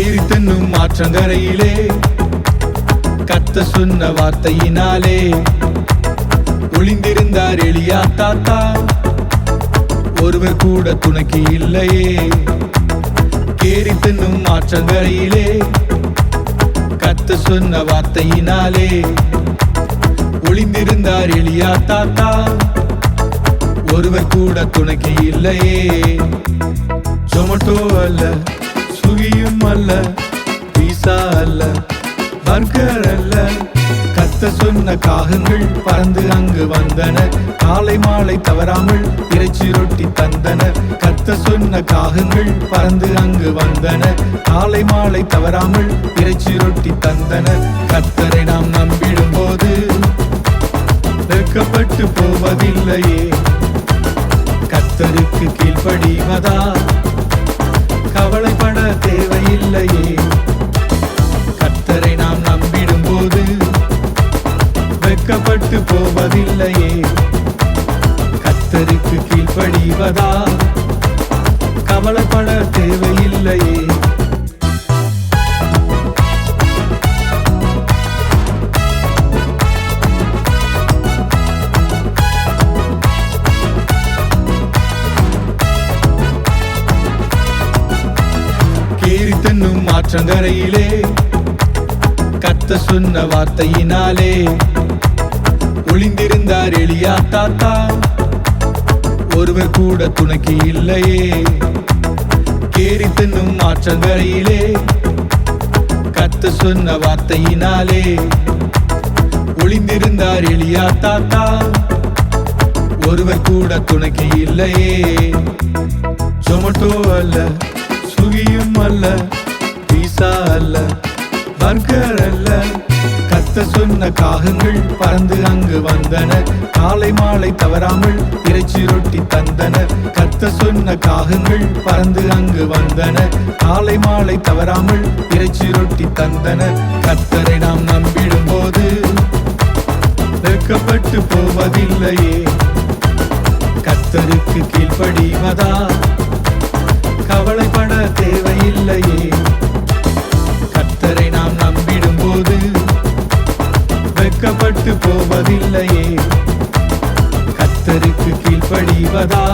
ஏறி தென்னும் ஆற்றங்கரையிலே கத்த சொன்ன வார்த்தையினாலே. ஒளிந்திருந்தார் எளியா தாத்தா ஒருவர் கூட துணைக்கு இல்லையே. கேரி தென்னும் ஆற்றங்கரையிலே கத்த சொன்ன வார்த்தையினாலே. ஒளிந்திருந்தார் எளியா தாத்தா ஒருவர் கூட துணைக்கு இல்லையே. ஜொமட்டோ அல்ல சுகியும் அல்ல பீசா அல்ல பர்கர் அல்ல. கத்த சொன்ன காகங்கள் பறந்து அங்கு வந்தன. காலை மாலை தவறாமல் இறைச்சி ரொட்டி தந்தன. கத்த சொன்ன காகங்கள் பறந்து அங்கு வந்தன. காலை மாலை தவறாமல் இறைச்சி ரொட்டி தந்தன. கத்தரை நாம் நம்பிடும் போது வெட்கப்பட்டு போவதில்லையே. கத்தருக்கு கீழ்ப்படிவதா? கவலைப்பட தேவையில்லையே. கத்தரை நாம் நம்பிடும் போது வெட்கப்பட்டு போவதில்லையே. கத்தருக்கு கீழ்ப்படிவதா? கவலைப்பட தேவையில்லையே. ஆற்றங்கரையிலே கத்த சொன்ன வார்த்தையினாலே ஒளிந்திருந்தார் எளியா தாத்தா. ஒருவர் கூட துணைக்கு இல்லையே. கேரி தின்னும் ஆற்றங்கரையிலே கத்த சொன்ன வார்த்தையினாலே ஒளிந்திருந்தார் எளியா தாத்தா. ஒருவர் கூட துணைக்கு இல்லையே. ஜொமட்டோ அல்ல சுகியும் அல்ல அல்ல பர்கர் அல்ல. கத்த சொன்ன காகங்கள் பறந்து அங்கு வந்தன. காலை மாலை தவறாமல் இறைச்சி ரொட்டி தந்தன. கத்த சொன்ன காகங்கள் பறந்து அங்கு வந்தன. காலை மாலை தவறாமல் இறைச்சி ரொட்டி தந்தன. கத்தரை நாம் நம்பிடும் போது வெட்கப்பட்டு போவதில்லையே. கத்தருக்கு கீழ்ப்படிவதா? கவலைப்பட தேவையில்லையே. வெட்கப்பட்டு போவதில்லையே. கத்தருக்கு கீழ்ப்படிவதா?